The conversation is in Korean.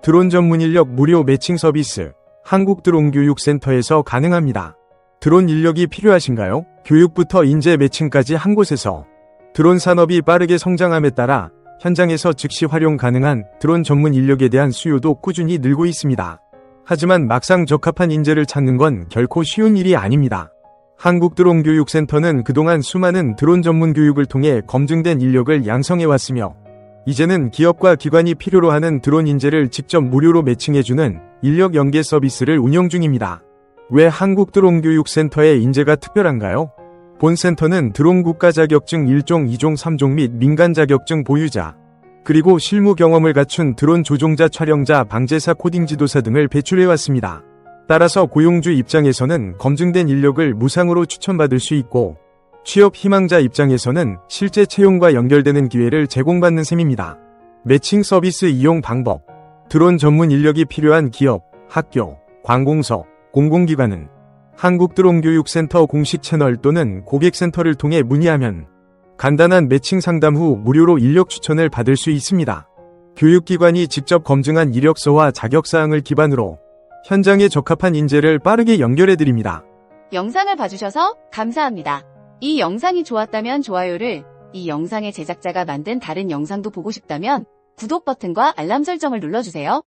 드론 전문 인력 무료 매칭 서비스 한국드론교육센터에서 가능합니다. 드론 인력이 필요하신가요? 교육부터 인재 매칭까지 한 곳에서 드론 산업이 빠르게 성장함에 따라 현장에서 즉시 활용 가능한 드론 전문 인력에 대한 수요도 꾸준히 늘고 있습니다. 하지만 막상 적합한 인재를 찾는 건 결코 쉬운 일이 아닙니다. 한국드론교육센터는 그동안 수많은 드론 전문 교육을 통해 검증된 인력을 양성해왔으며 이제는 기업과 기관이 필요로 하는 드론 인재를 직접 무료로 매칭해주는 인력 연계 서비스를 운영 중입니다. 왜 한국 드론 교육센터의 인재가 특별한가요? 본 센터는 드론 국가 자격증 1종, 2종, 3종 및 민간 자격증 보유자, 그리고 실무 경험을 갖춘 드론 조종자, 촬영자, 방제사, 코딩 지도사 등을 배출해왔습니다. 따라서 고용주 입장에서는 검증된 인력을 무상으로 추천받을 수 있고, 취업 희망자 입장에서는 실제 채용과 연결되는 기회를 제공받는 셈입니다. 매칭 서비스 이용 방법. 드론 전문 인력이 필요한 기업, 학교, 관공서, 공공기관은 한국드론교육센터 공식 채널 또는 고객센터를 통해 문의하면 간단한 매칭 상담 후 무료로 인력 추천을 받을 수 있습니다. 교육기관이 직접 검증한 이력서와 자격사항을 기반으로 현장에 적합한 인재를 빠르게 연결해드립니다. 영상을 봐주셔서 감사합니다. 이 영상이 좋았다면 좋아요를, 이 영상의 제작자가 만든 다른 영상도 보고 싶다면 구독 버튼과 알람 설정을 눌러주세요.